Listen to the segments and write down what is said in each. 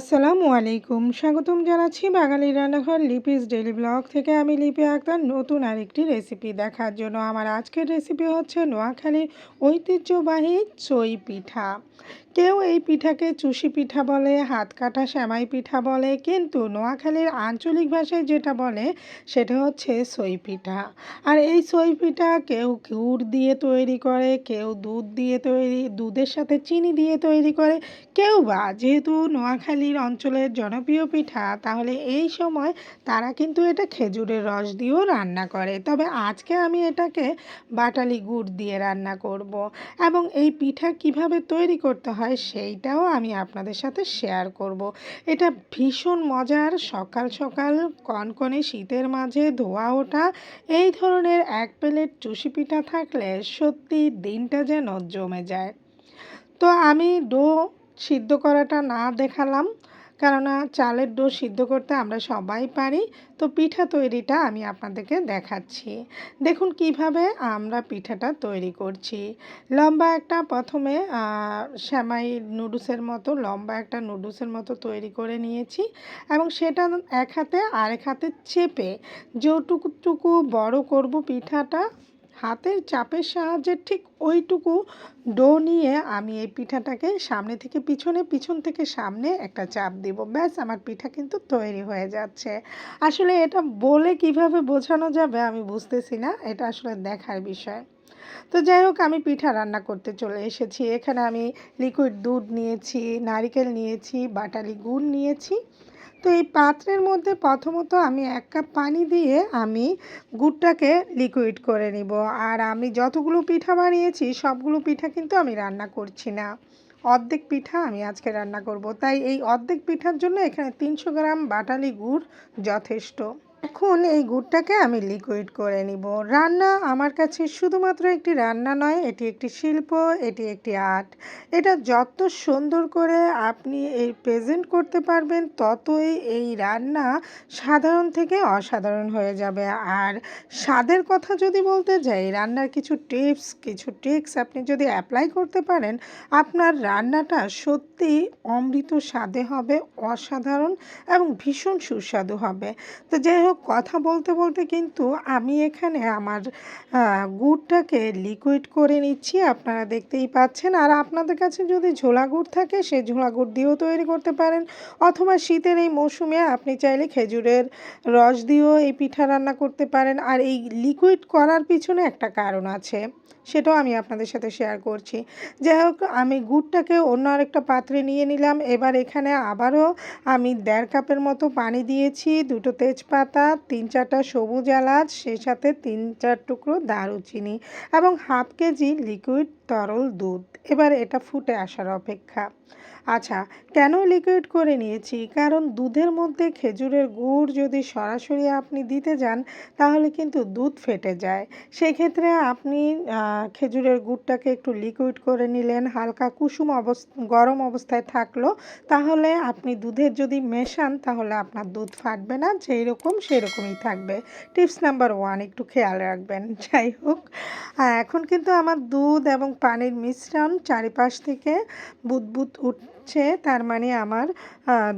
আসসালামু আলাইকুম। স্বাগতম জানাচ্ছি বাঙালি রান্নাঘর লিপিস ডেলি ব্লগ থেকে। আমি লিপি আক্তার, নতুন আরেকটি রেসিপি দেখার জন্য। আমার আজকের রেসিপি হচ্ছে নোয়াখালীর ঐতিহ্যবাহী চই পিঠা কেউ এই পিঠাকে চুষি পিঠা বলে, হাত কাটা শ্যামাই পিঠা বলে, কিন্তু নোয়াখালীর আঞ্চলিক ভাষায় যেটা বলে সেটা হচ্ছে সই পিঠা। আর এই সই পিঠা কেউ গুড় দিয়ে তৈরি করে, কেউ দুধ দিয়ে তৈরি, দুধের সাথে চিনি দিয়ে তৈরি করে, কেউ বা যেহেতু নোয়াখালীর অঞ্চলের জনপ্রিয় পিঠা, তাহলে এই সময় তারা কিন্তু এটা খেজুরের রস দিয়েও রান্না করে। তবে আজকে আমি এটাকে বাটালি গুড় দিয়ে রান্না করব। এবং এই পিঠা কীভাবে তৈরি করতে হয় সেইটাও আমি আপনাদের সাথে শেয়ার করব। এটা ভীষণ মজার, সকাল সকাল কনকনে শীতের মাঝে ধোয়া ওঠা এই ধরনের এক প্লেট চুষি পিঠা থাকলে সত্যি দিনটা যেন জমে যায়। তো আমি ডো সিদ্ধ করাটা না দেখালাম কেননা চালের ডো সিদ্ধ করতে আমরা সবাই পারি। তো পিঠা তৈরিটা আমি আপনাদেরকে দেখাচ্ছি। দেখুন কীভাবে আমরা পিঠাটা তৈরি করছি। লম্বা একটা প্রথমে শ্যামাই নুডলসের মতো, লম্বা একটা নুডলসের মতো তৈরি করে নিয়েছি এবং সেটা এক হাতে আরেক হাতে চেপে যেটুকুটুকু বড় করব পিঠাটা। হাতের চাপের সাহায্যে ঠিক ওইটুকু ডো নিয়ে আমি এই পিঠাটাকে সামনে থেকে পিছনে, পিছন থেকে সামনে একটা চাপ দিব। ব্যাস, আমার পিঠা কিন্তু তৈরি হয়ে যাচ্ছে। আসলে এটা বলে কীভাবে বোঝানো যাবে আমি বুঝতেছি না। এটা আসলে দেখার বিষয়। তো যাই হোক, আমি পিঠা রান্না করতে চলে এসেছি। এখানে আমি লিকুইড দুধ নিয়েছি, নারিকেল নিয়েছি, বাটালি গুড় নিয়েছি। তো এই পাত্রের মধ্যে প্রথমত আমি এক কাপ পানি দিয়ে আমি গুড়টাকে লিকুইড করে নিব। আর আমি যতগুলো পিঠা বানিয়েছি, সবগুলো পিঠা কিন্তু আমি রান্না করছি না। অর্ধেক পিঠা আমি আজকে রান্না করব। তাই এই অর্ধেক পিঠার জন্য এখানে তিনশো গ্রাম বাটালি গুড় যথেষ্ট। এখন এই গুড়টাকে আমি লিকুইড করে নিব। রান্না আমার কাছে শুধুমাত্র একটি রান্না নয়, এটি একটি শিল্প, এটি একটি আর্ট। এটা যত সুন্দর করে আপনি এই প্রেজেন্ট করতে পারবেন, ততই এই রান্না সাধারণ থেকে অসাধারণ হয়ে যাবে। আর স্বাদের কথা যদি বলতে যাই, রান্নার কিছু টিপস কিছু ট্রিক্স আপনি যদি অ্যাপ্লাই করতে পারেন, আপনার রান্নাটা সত্যি অমৃত স্বাদে হবে, অসাধারণ এবং ভীষণ সুস্বাদু হবে। তো যাই কথা বলতে বলতে কিন্তু আমি এখানে আমার গুড়টাকে লিকুইড করে নিচ্ছি। আপনারা দেখতেই পাচ্ছেন। আর আপনাদের কাছে যদি ঝোলা গুড় থাকে, সে ঝোলা গুড় দিয়েও তৈরি করতে পারেন। অথবা শীতের এই মৌসুমে আপনি চাইলে খেজুরের রস দিয়েও এই পিঠা রান্না করতে পারেন। আর এই লিকুইড করার পিছনে একটা কারণ আছে, সেটাও আমি আপনাদের সাথে শেয়ার করছি। যাই হোক, আমি গুড়টাকে অন্য আরেকটা পাত্রে নিয়ে নিলাম। এবার এখানে আবারও আমি দেড় কাপের মতো পানি দিয়েছি, দুটো তেজপাতা তিন চারটা সবুজ এলাচ, সেই সাথে তিন চার টুকরো দারুচিনি এবং হাফ কেজি লিকুইড তরল দুধ। এবার এটা ফুটে আসার অপেক্ষা। আচ্ছা কেন লিকুইড করে নিয়েছি? কারণ দুধের মধ্যে খেজুরের গুড় যদি সরাসরি আপনি দিতে যান, তাহলে কিন্তু দুধ ফেটে যায়। সেক্ষেত্রে আপনি খেজুরের গুড়টাকে একটু লিকুইড করে নিলেন, হালকা কুসুম অবস্থা, গরম অবস্থায় থাকল, তাহলে আপনি দুধের যদি মেশান, তাহলে আপনার দুধ ফাটবে না, যেই রকম সেই রকমই থাকবে। টিপস নাম্বার ওয়ান, একটু খেয়াল রাখবেন, যাই হোক। এখন কিন্তু আমার দুধ এবং পানির মিশ্রণ চারিপাশ থেকে বুদবুদ উঠছে তার মানে আমার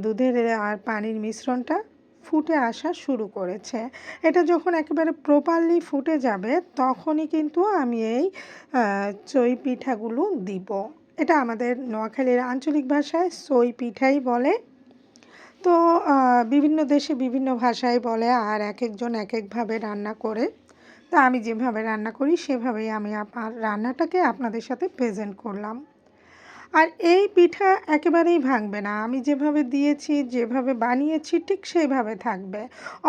দুধের আর পানির মিশ্রণটা ফুটে আসা শুরু করেছে। এটা যখন একেবারে প্রপারলি ফুটে যাবে, তখনই কিন্তু আমি এই চই পিঠাগুলো দিব। এটা আমাদের নোয়াখালীর আঞ্চলিক ভাষায় সই পিঠাই বলে। তো বিভিন্ন দেশে বিভিন্ন ভাষায় বলে আর এক একজন এক একভাবে রান্না করে। তা আমি যেভাবে রান্না করি, সেভাবেই আমি রান্নাটাকে আপনাদের সাথে প্রেজেন্ট করলাম। আর এই পিঠা একেবারেই ভাঙবে না। আমি যেভাবে দিয়েছি, যেভাবে বানিয়েছি, ঠিক সেইভাবে থাকবে।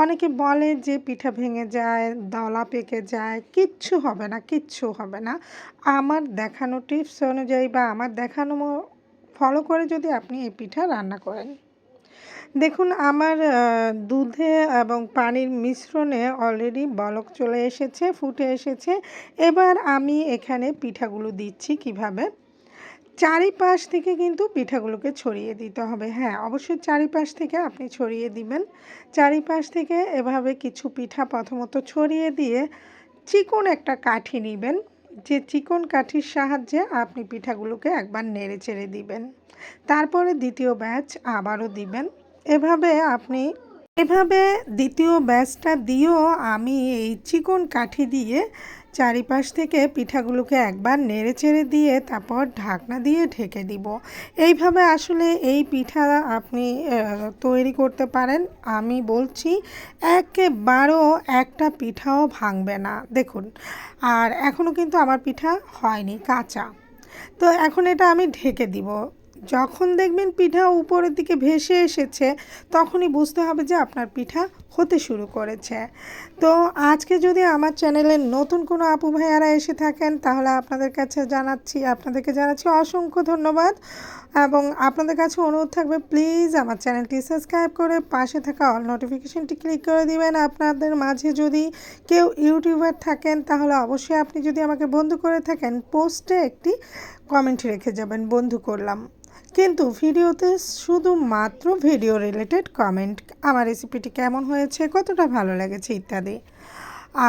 অনেকে বলে যে পিঠা ভেঙে যায়, দলা পেকে যায়, কিচ্ছু হবে না, কিচ্ছু হবে না। আমার দেখানো টিপস অনুযায়ী বা আমার দেখানো ফলো করে যদি আপনি এই পিঠা রান্না করেন। দেখুন, আমার দুধে এবং পানির মিশ্রণে অলরেডি বলক চলে এসেছে, ফুটে এসেছে। এবার আমি এখানে পিঠাগুলো দিচ্ছি কীভাবে? চারিপাশ থেকে কিন্তু পিঠাগুলোকে ছড়িয়ে দিতে হবে। হ্যাঁ অবশ্যই চারিপাশ থেকে আপনি ছড়িয়ে দিবেন। চারিপাশ থেকে এভাবে কিছু পিঠা প্রথমত ছড়িয়ে দিয়ে চিকন একটা কাঠি নেবেন। যে চিকন কাঠির সাহায্যে আপনি পিঠাগুলোকে একবার নেড়ে চেড়ে দিবেন। তারপরে দ্বিতীয় ব্যাচ আবারও দিবেন। এভাবে আপনি এভাবে দ্বিতীয় ব্যাচটা দিয়েও আমি এই চিকন কাঠি দিয়ে চারিপাশ থেকে পিঠাগুলোকে একবার নেড়ে চেড়ে দিয়ে তারপর ঢাকনা দিয়ে ঢেকে দিব। এইভাবে আসলে এই পিঠা আপনি তৈরি করতে পারেন। আমি বলছি একেবারেও একটা পিঠাও ভাঙবে না। দেখুন, আর এখনও কিন্তু আমার পিঠা হয়নি কাঁচা। তো এখন এটা আমি ঢেকে দিব। যখন দেখবেন পিঠা উপরের দিকে ভেসে এসেছে, তখনই বুঝতে হবে যে আপনার পিঠা হতে শুরু করেছে। তো আজকে যদি আমার চ্যানেলে নতুন কোনো আপু ভাইয়ারা এসে থাকেন, তাহলে আপনাদের কাছে জানাচ্ছি, আপনাদেরকে জানাচ্ছি অসংখ্য ধন্যবাদ। এবং আপনাদের কাছে অনুরোধ থাকবে, প্লিজ আমার চ্যানেলটি সাবস্ক্রাইব করে পাশে থাকা অল নোটিফিকেশনটি ক্লিক করে দিবেন। আপনাদের মাঝে যদি কেউ ইউটিউবার থাকেন, তাহলে অবশ্যই আপনি যদি আমাকে বন্ধু করে থাকেন, পোস্টে একটি কমেন্ট রেখে যাবেন, বন্ধু করলাম। কিন্তু ভিডিওতে শুধুমাত্র ভিডিও রিলেটেড কমেন্ট আমার রেসিপিটি কেমন হয়েছে, কতটা ভালো লেগেছে ইত্যাদি।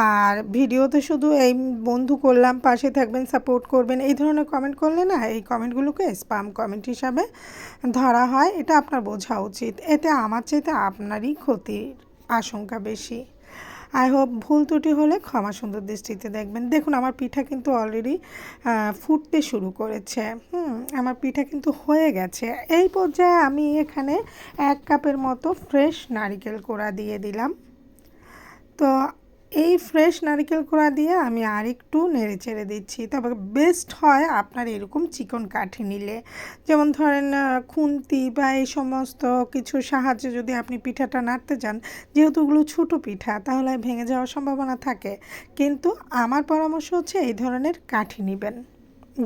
আর ভিডিওতে শুধু এই বন্ধু করলাম, পাশে থাকবেন সাপোর্ট করবেন, এই ধরনের কমেন্ট করলে না, এই কমেন্টগুলোকে স্পাম কমেন্ট হিসাবে ধরা হয়, এটা আপনার বোঝা উচিত। এতে আমার চাইতে আপনারই ক্ষতির আশঙ্কা বেশি। আই হোপ ভুল ত্রুটি হলে ক্ষমা সুন্দর দৃষ্টিতে দেখবেন। দেখুন, আমার পিঠা কিন্তু অলরেডি ফুটতে শুরু করেছে। হুম, আমার পিঠা কিন্তু হয়ে গেছে। এই পর্যায়ে আমি এখানে এক কাপের মতো ফ্রেশ নারিকেল কোড়া দিয়ে দিলাম। তো এই ফ্রেশ নারকেল কোড়া দিয়ে আমি আর একটু নেড়ে চেড়ে দিচ্ছি। তবে বেস্ট হয় আপনার এরকম চিকন কাঠি নিলে। যেমন ধরেন খুন্তি বা এই সমস্ত কিছু সাহায্যে যদি আপনি পিঠাটা নাড়তে চান যেহেতু ওগুলো ছোটো পিঠা, তাহলে ভেঙে যাওয়ার সম্ভাবনা থাকে। কিন্তু আমার পরামর্শ হচ্ছে এই ধরনের কাঠি নেবেন।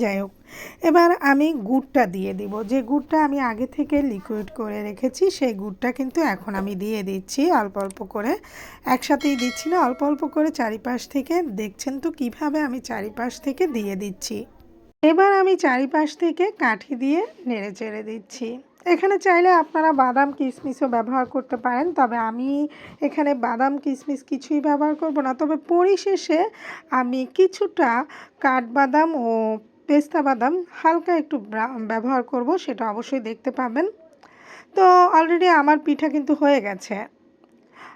যাই হোক, এবার আমি গুড়টা দিয়ে দিব। যে গুড়টা আমি আগে থেকে লিকুইড করে রেখেছি, সেই গুড়টা কিন্তু এখন আমি দিয়ে দিচ্ছি অল্প অল্প করে। একসাথেই দিচ্ছি না, অল্প অল্প করে চারিপাশ থেকে। দেখছেন তো কীভাবে আমি চারিপাশ থেকে দিয়ে দিচ্ছি। এবার আমি চারিপাশ থেকে কাঠি দিয়ে নেড়ে চেড়ে দিচ্ছি। এখানে চাইলে আপনারা বাদাম কিশমিশও ব্যবহার করতে পারেন, তবে আমি এখানে বাদাম কিশমিশ কিছুই ব্যবহার করব না। তবে পরিশেষে আমি কিছুটা কাঠবাদাম ও পেস্তা বাদাম হালকা একটু ব্যবহার করব, সেটা অবশ্যই দেখতে পাবেন। তো অলরেডি আমার পিঠা কিন্তু হয়ে গেছে।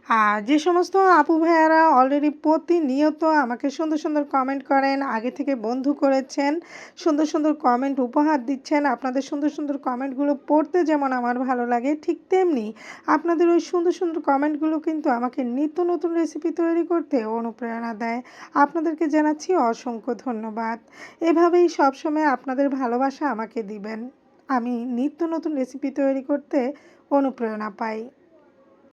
আর যে সমস্ত আপু ভাইয়ারা অলরেডি প্রতিনিয়ত আমাকে সুন্দর সুন্দর কমেন্ট করেন, আগে থেকে বন্ধু করেছেন, সুন্দর সুন্দর কমেন্ট উপহার দিচ্ছেন, আপনাদের সুন্দর সুন্দর কমেন্টগুলো পড়তে যেমন আমার ভালো লাগে, ঠিক তেমনি আপনাদের ওই সুন্দর সুন্দর কমেন্টগুলো কিন্তু আমাকে নিত্য নতুন রেসিপি তৈরি করতে অনুপ্রেরণা দেয়। আপনাদেরকে জানাচ্ছি অসংখ্য ধন্যবাদ। এভাবেই সবসময় আপনাদের ভালোবাসা আমাকে দিবেন। আমি নিত্য নতুন রেসিপি তৈরি করতে অনুপ্রেরণা পাই।